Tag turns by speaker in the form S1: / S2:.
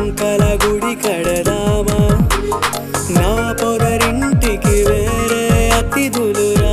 S1: జింకల గుడి కడదామా? నా పొదరింటికి వేరే అతిథులురా.